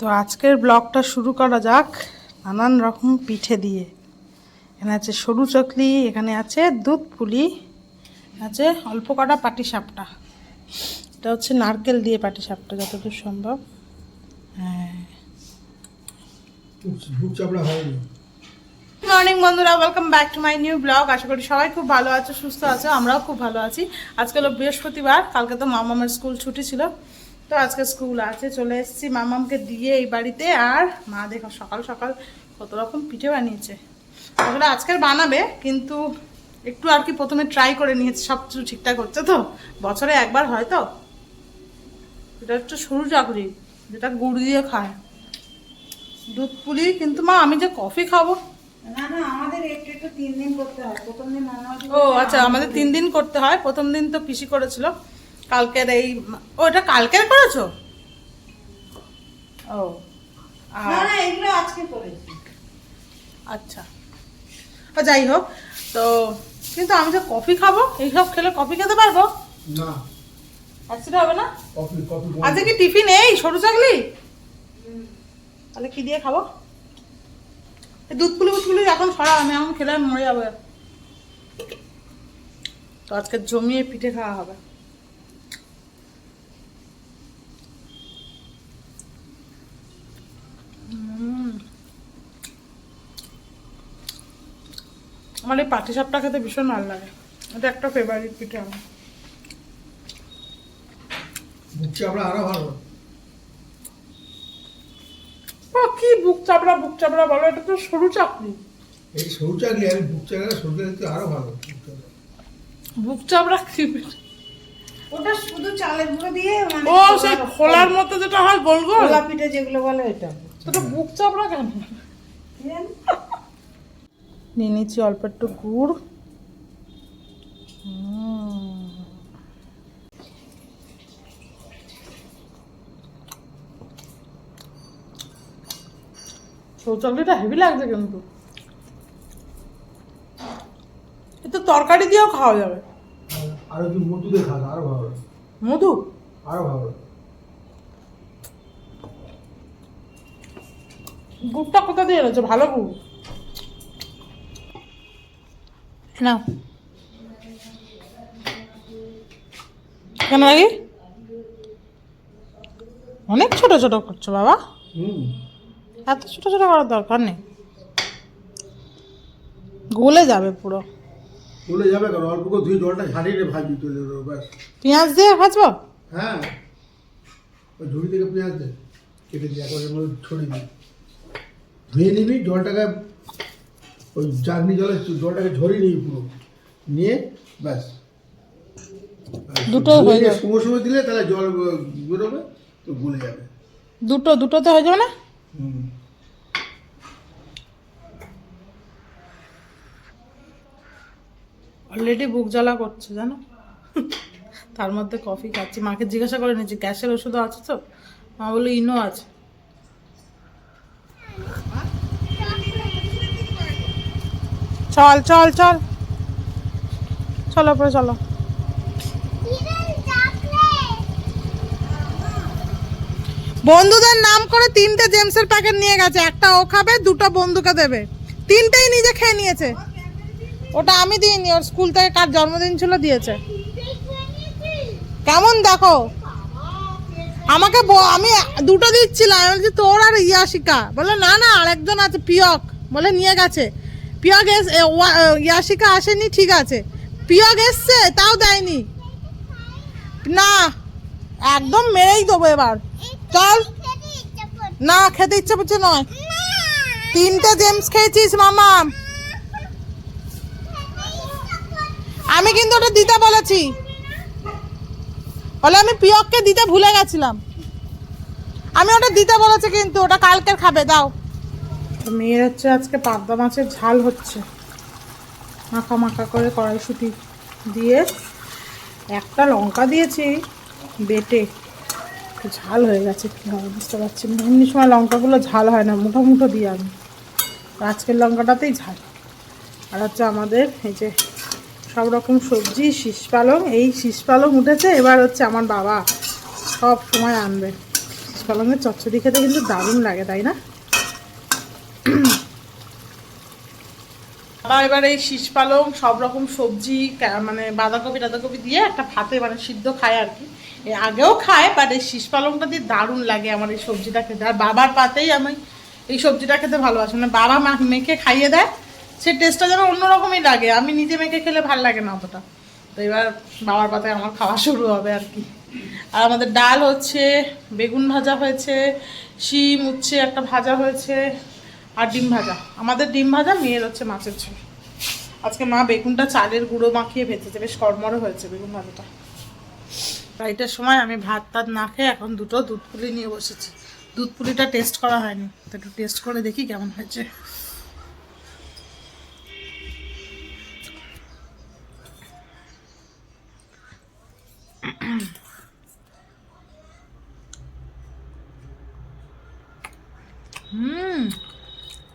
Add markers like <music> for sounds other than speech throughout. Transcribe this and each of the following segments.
তো আজকের ব্লগটা শুরু করা যাক নানান রকম পিঠে দিয়ে। এখানে আছে সরু চকলি এখানে আছে দুধ পুলি আছে অল্প কটা পাটি সাপটা এটা হচ্ছে নারকেল দিয়ে পাটি সাপটা যতদূর সম্ভব। হ্যাঁ। মর্নিং বন্ধুরা welcome back to my new blog আশা করি সবাই খুব ভালো আছো সুস্থ আছো আমরাও খুব ভালো আছি। আজকাল বৃহস্পতিবার কালকে তো মামামের স্কুল ছুটি ছিল। তো আজকে স্কুল আছে চলে এসেছি মামামকে দিয়ে এই বাড়িতে আর মা দেখো সকাল সকাল কত রকম পিঠে বানিয়েছে। আসলে আজকের বানাবে কিন্তু একটু আর কি প্রথমে ট্রাই করে নিয়েছে সব কিছু ঠিকঠাক হচ্ছে তো। বছরে একবার হয় তো। এটা হচ্ছে সরু চাকরি যেটা গুড় দিয়ে খায়। দুধ পুলি কিন্তু মা আমি যে কফি খাব? হয়। ও আচ্ছা আমাদের তিন দিন করতে হয়। প্রথম দিন তো পিসি করেছিল। কালকের এই ও এটা কালকের করেছ? ও না আর- না এগুলো আজকে করেছি। আচ্ছা। ও যাই হোক তো কিন্তু আমি যে কফি খাব এইসব খেলে কফি খেতে পারব? না। অ্যাক্সিডেন্ট হবে না? আজকে কি টিফিন এই সরু চাকলি তাহলে কি দিয়ে খাব? এই দুধ পুলি ফুলি এখন ছড়া আমি এখন খেলে মরে যাব। তো আজকে জমিয়ে পিঠে খাওয়া হবে। আমার এই পাটি সাপটা খেতে ভীষণ ভালো লাগে। এটা একটা ফেভারিট পিঠে আমার। বুক চাপড়া আরও ভালো। ও, কি বুক চাপড়া বুক চাপড়া বলো এটা তো সরু চাপড়ি। এই সরু চাকরি আর বুক চাকরি সরু চাকরি আরও ভালো। বুক চাপড়া। কি ওটা শুধু চালের গুঁড়ো দিয়ে মানে ও সেই খোলার মতো যেটা হয় গোল গোল। পিঠে যেগুলো বলে এটা। ওটা বুক চাপড়া কেন? নিয়ে নিচ্ছি অল্প একটু গুড়। হুম। হেভি লাগছে কিন্তু। এটা তরকারি দিয়েও খাওয়া যাবে। আর একটু মধু দিয়ে খাওয়া আরও ভালো মধু? আরও ভালো গুড়টা কোথা দিয়ে এনেছো? ভালো গুড়? না কেন লাগি অনেক ছোট ছোট করছ বাবা। এত ছোট ছোট করার দরকার নেই। গলে যাবে পুরো। চলে যাবে কেন? অল্প করে ধুয়ে জলটা ঝাড়িয়ে রে ভাজবি চলে যাবে ব্যাস। পেঁয়াজ দিয়ে ভাজবো? হ্যাঁ। ওই ঝুড়ি থেকে পেঁয়াজ দে কেটে দিয়ে একবার এর মধ্যে ছড়িয়ে দিবি ধুয়ে নিবি জলটাকে ওই চাটনি জলে জলটাকে ঝরিয়ে নিবি পুরো। নিয়ে ব্যাস। দুটো হয়ে যাবে। সময় সময় দিলে তাহলে জল বেরোবে তো গলে যাবে। দুটো দুটোতে হয়ে যাবে না? হুম। অলরেডি বুক জ্বালা করছে জানো? তার মধ্যে কফি খাচ্ছি। মাকে জিজ্ঞাসা করে নিয়েছি গ্যাসের ওষুধও আছে তো? মা বলল ইনো আছে। চল চল চল। চলো পরে চলো। বন্ধুদের নাম করে তিনটে জেমসের প্যাকেট নিয়ে গেছে। একটা ও খাবে, দুটো বন্ধুকে দেবে। তিনটেই নিজে খেয়ে নিয়েছে। ওটা আমি দিইনি, ওর স্কুল থেকে কার জন্মদিন ছিল দিয়েছে। কেমন দেখো? আমাকে আমি দুটো দিচ্ছিলাম তোর আর ইয়াশিকা। বলে, না না, আরেকজন আছে, পিয়ক। বলে, নিয়ে গেছে। পিয়ক গ্যাস ইয়াশিকা আসেনি, ঠিক আছে। পিয়ক এসছে তাও দেয়নি। না, একদম মেরেই দেবো এবার। চল। না, খেতে ইচ্ছে করছে নয়। তিনটে জেমস খেয়েছিস, মামা। আমি কিন্তু ওটা দিতে বলেছি। বলে আমি পিয়ককে দিতে ভুলে গেছিলাম। আমি ওটা দিতে বলেছি কিন্তু, ওটা কালকের খাবে, দাও। মেয়ের হচ্ছে আজকে পাবদা মাছের ঝাল হচ্ছে। মাখা মাখা করে কড়াইশুটি দিয়ে একটা লঙ্কা দিয়েছি, বেটে। ঝাল হয়ে গেছে, কী হবে বুঝতে পারছি না। এমনি সময় লঙ্কাগুলো ঝাল হয় না, মুঠো মুঠো দিই আমি। আজকের লঙ্কাটাতেই ঝাল। আর হচ্ছে আমাদের এই যে সব রকম সবজি, শীষ পালং, এই শীষ পালং উঠেছে, এবার হচ্ছে আমার বাবা সব সময় আনবে। শীষ পালংয়ের চচ্চড়ি খেতে কিন্তু দারুণ লাগে, তাই না? বাবা এবার এই শীষ পালং, সব রকম সবজি মানে বাঁধাকপি টাধাকপি দিয়ে একটা ভাতে মানে সিদ্ধ খায় আর কি। আগেও খায় বাট এই শীষ পালংটা দিয়ে দারুণ লাগে আমার এই সবজিটা খেতে। আর বাবার পাতেই আমি এই সবজিটা খেতে ভালোবাসি। মানে বাবা মা মেখে খাইয়ে দেয়, সে টেস্টটা যেন অন্যরকমই লাগে। আমি নিজে মেখে খেলে ভালো লাগে না অতটা। তো এবার বাবার পাতায় আমার খাওয়া শুরু হবে আর কি। আর আমাদের ডাল হচ্ছে, বেগুন ভাজা হয়েছে, শিম, উচ্ছে একটা ভাজা হয়েছে। আর ডিম ভাজা। আমাদের ডিম ভাজা, মেয়ের হচ্ছে মাছের ঝোল। আজকে মা বেগুনটা চালের গুঁড়ো মাখিয়ে ভেজেছে। বেশ কর্মর হয়েছে বেগুন ভাজাটা। রাইটার সময় আমি ভাত টাত না খেয়ে এখন দুটো দুধ পুলি নিয়ে বসেছি। দুধ পুলিটা টেস্ট করা হয়নি। তো একটু টেস্ট করে দেখি কেমন হয়েছে।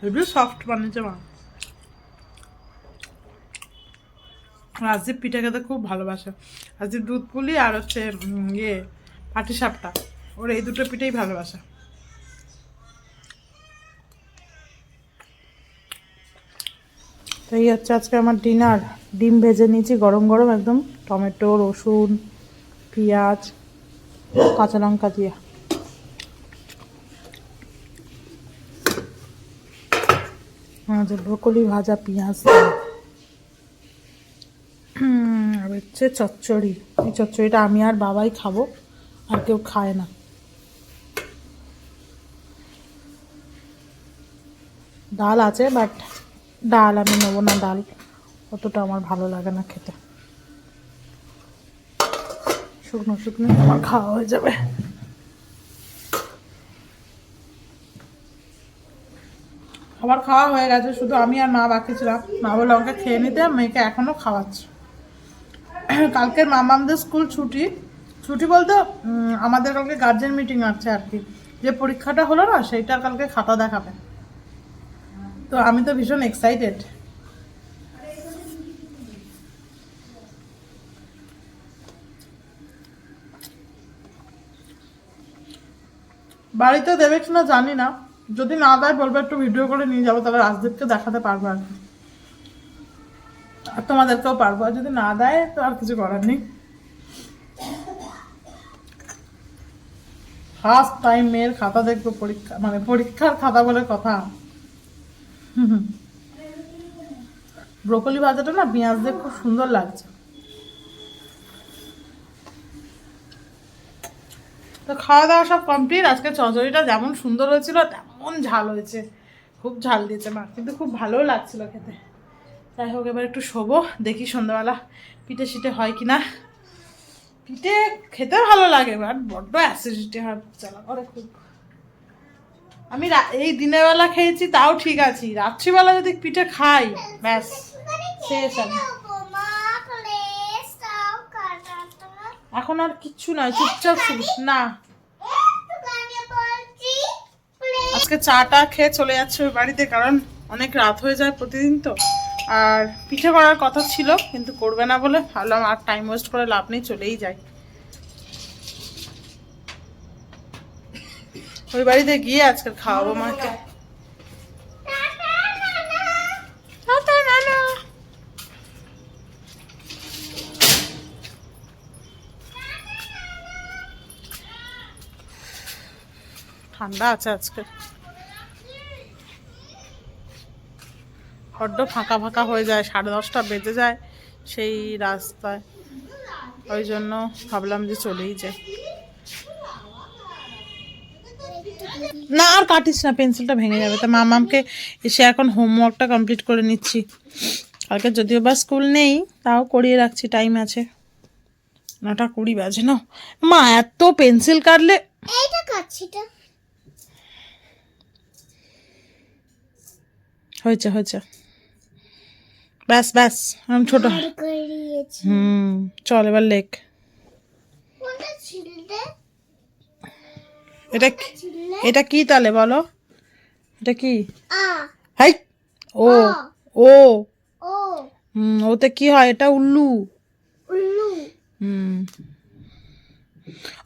হেভি সফট বানিয়েছে মা। রাজদীপ পিঠা খেতে খুব ভালোবাসে। রাজদীপ দুধ পুলি আর হচ্ছে ইয়ে পাটি সাপটা। ওর এই দুটো পিঠেই ভালোবাসে। তো এই হচ্ছে আজকে আমার ডিনার। ডিম ভেজে নিয়েছি গরম গরম একদম। টমেটো, রসুন, পেঁয়াজ, কাঁচা লঙ্কা দিয়ে। আমাদের ব্রকলি ভাজা পেঁয়াজ। আর হচ্ছে চচ্চড়ি। এই চচ্চড়িটা আমি আর বাবাই খাব, আর কেউ খায় না। ডাল আছে, বাট ডাল আমি নেব না, ডাল অতটা আমার ভালো লাগে না খেতে। শুকনো শুকনো আমার খাওয়া হয়ে যাবে। খাবার খাওয়া হয়ে গেছে, শুধু আমি আর মা বাকি ছিলাম। মা বলে আমাকে খেয়ে নিতে, মেয়েকে এখনও খাওয়াচ্ছে। <clears throat> কালকের মামামদের স্কুল ছুটি। ছুটি বলতে আমাদের কালকে গার্জেন মিটিং আছে আর কি। যে পরীক্ষাটা হলো না সেইটার কালকে খাতা দেখাবে। তো আমি তো ভীষণ এক্সাইটেড বাড়িতে দেবে কিনা জানি না। যদি না দেয়, বলবে একটু ভিডিও করে নিয়ে যাব, তাহলে রাজদীপকে দেখাতে পারব আর কি। আর তোমাদেরকেও পারব, আর যদি না দেয়, তো আর কিছু করার নেই। ফার্স্ট টাইম মেয়ের খাতা দেখব, পরীক্ষা মানে পরীক্ষার খাতা বলে কথা। ব্রোকলি ভাজাটা না পেঁয়াজ দিয়ে খুব সুন্দর লাগছে। তো খাওয়া দাওয়া সব কমপ্লিট আজকে চচড়িটা যেমন সুন্দর হয়েছিল, তেমন ঝাল হয়েছে। খুব ঝাল দিয়েছে মা, কিন্তু খুব ভালোও লাগছিল খেতে। যাই হোক, এবার একটু শোবো, দেখি সন্ধ্যাবেলা পিঠে শিটে হয় কি না পিঠে খেতে ভালো লাগে বাট বড্ড অ্যাসিডিটি হয় চালা করে খুব। আমি এই দিনের বেলা খেয়েছি, তাও ঠিক আছি। রাত্রিবেলা যদি পিঠে খাই, ব্যাস, শেষ আমি। এখন আর কিচ্ছু নয় চুপচাপ শুধু না। আজকে চাটা খেয়ে চলে যাচ্ছে ওই বাড়িতে কারণ অনেক রাত হয়ে যায় প্রতিদিন তো। আর পিঠে করার কথা ছিল কিন্তু করবে না বলে ভাবলাম আর টাইম ওয়েস্ট করে লাভ নেই চলেই যাই। ওই বাড়িতে গিয়ে আজকে খাওয়াবো মাকে টাটা, নানা। ঠান্ডা আছে আজকে। বড্ড ফাঁকা ফাঁকা হয়ে যায়, সাড়ে দশটা বেজে যায় সেই রাস্তায়। ওই জন্য ভাবলাম যে চলেই যাই। না, আর কাটিস না, পেন্সিলটা ভেঙে যাবে। তা মামামকে এসে এখন হোমওয়ার্কটা কমপ্লিট করে নিচ্ছি। কালকে যদিও বা স্কুল নেই, তাও করিয়ে রাখছি, টাইম আছে। নটা কুড়ি বাজে, না? মা, এত পেন্সিল কাটলে এইটা কাচ্ছিটা হয়েছে হয়েছে। ব্যাস ব্যাস আমি ছোট। হুম চল এবার লেখ এটা এটা কি তাহলে বলো? এটা কি? হাই ও। ও। হুম ওতে কি হয়? এটা উল্লু। উল্লু। হুম।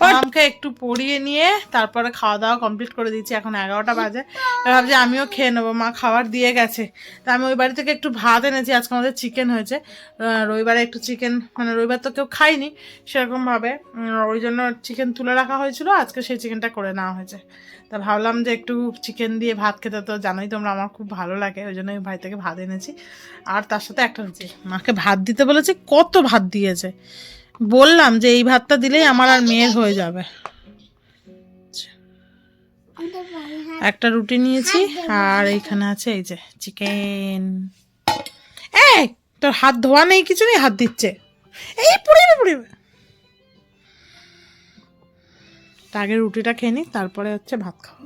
মামকে একটু পড়িয়ে নিয়ে তারপরে খাওয়া দাওয়া কমপ্লিট করে দিচ্ছি এখন এগারোটা বাজে। ভাবছি আমিও খেয়ে নেব। মা খাবার দিয়ে গেছে। তা আমি ওই বাড়ি থেকে একটু ভাত এনেছি। আজকে আমাদের চিকেন হয়েছে। রবিবারে একটু চিকেন মানে রবিবার তো কেউ খায়নি। সেরকমভাবে ওই জন্য চিকেন তুলে রাখা হয়েছিল। আজকে সেই চিকেনটা করে নেওয়া হয়েছে। তা ভাবলাম যে একটু চিকেন দিয়ে ভাত খেতে। তো জানোই তোমরা, আমার খুব ভালো লাগে। ওই জন্য ভাই থেকে ভাত এনেছি। আর তার সাথে একটা রুটি। মাকে ভাত দিতে বলেছি। কত ভাত দিয়েছে। বললাম যে এই ভাতটা দিলেই আমার আর মেয়ের হয়ে যাবে। একটা রুটি নিয়েছি আর এইখানে আছে এই যে চিকেন। এই, তোর হাত ধোয়া নেই, কিছু নেই, হাত দিচ্ছে। এই পুড়িবে পুড়িবে আগে রুটিটা খেয়ে নি, তারপরে হচ্ছে ভাত খাওয়া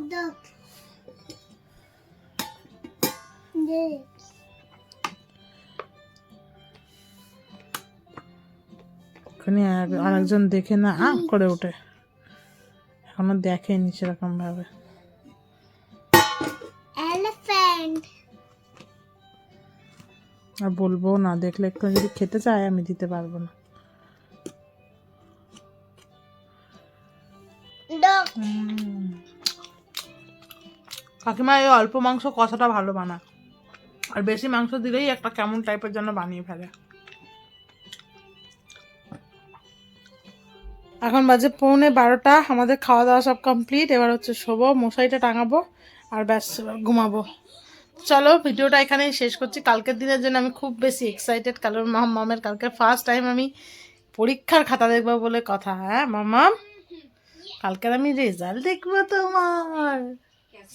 আর- আরেকজন দেখে না আ করে ওঠে। এখনও দেখেনি সেরকম ভাবে আর বলব না দেখলে একটু যদি খেতে চায় আমি দিতে পারব না। কাকিমা এই অল্প মাংস কষাটা ভালো বানায়। আর বেশি মাংস দিলেই একটা কেমন টাইপের জন্য বানিয়ে ফেলে। এখন বাজে পৌনে বারোটা, আমাদের খাওয়া দাওয়া সব কমপ্লিট এবার হচ্ছে শোবো, মশারিটা টাঙাবো আর ব্যাস, ঘুমাবো। চলো, ভিডিওটা এখানেই শেষ করছি। কালকের দিনের জন্য আমি খুব বেশি এক্সাইটেড কারণ মামের কালকে ফার্স্ট টাইম আমি পরীক্ষার খাতা দেখব বলে কথা হ্যাঁ মামাম কালকের আমি রেজাল্ট দেখব তোমার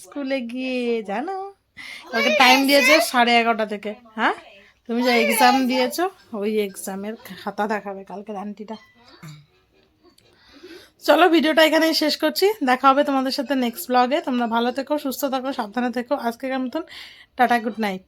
স্কুলে গিয়ে, জানো? কালকে টাইম দিয়েছে সাড়ে এগারোটা থেকে হ্যাঁ? তুমি যে এক্সাম দিয়েছ, ওই এক্সামের খাতা দেখাবে কালকের আন্টিটা চলো ভিডিওটা এখানেই শেষ করছি। দেখা হবে তোমাদের সাথে নেক্সট ব্লগে তোমরা ভালো থেকো, সুস্থ থাকো, সাবধানে থেকো। আজকের মতন, টাটা গুড নাইট